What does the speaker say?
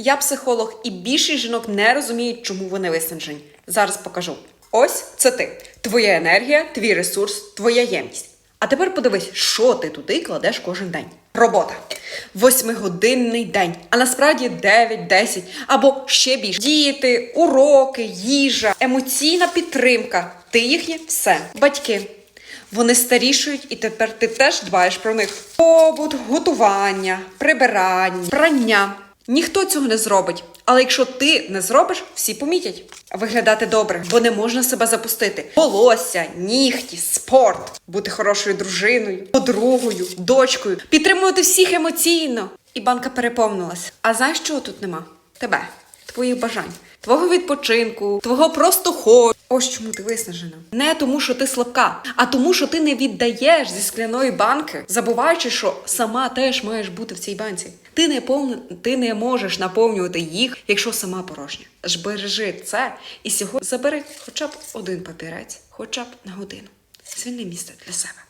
Я психолог, і більшість жінок не розуміють, чому вони виснажені. Зараз покажу. Ось це ти. Твоя енергія, твій ресурс, твоя ємність. А тепер подивись, що ти туди кладеш кожен день. Робота. Восьмигодинний день, а насправді 9-10 або ще більше. Діти, уроки, їжа, емоційна підтримка. Ти їхнє все. Батьки. Вони старішують, і тепер ти теж дбаєш про них. Побут, готування, прибирання, прання. Ніхто цього не зробить. Але якщо ти не зробиш, всі помітять. Виглядати добре, бо не можна себе запустити. Волосся, нігті, спорт, бути хорошою дружиною, подругою, дочкою, підтримувати всіх емоційно. І банка переповнилась. А знаєш, чого тут нема? Тебе, твоїх бажань, твого відпочинку, твого просто ходу. Ось чому ти виснажена. Не тому, що ти слабка, а тому, що ти не віддаєш зі скляної банки, забуваючи, що сама теж маєш бути в цій банці. Ти не повни... ти не можеш наповнювати їх, якщо сама порожня. Збережи це і сьогодні забери хоча б один папірець, хоча б на годину. Звільни місце для себе.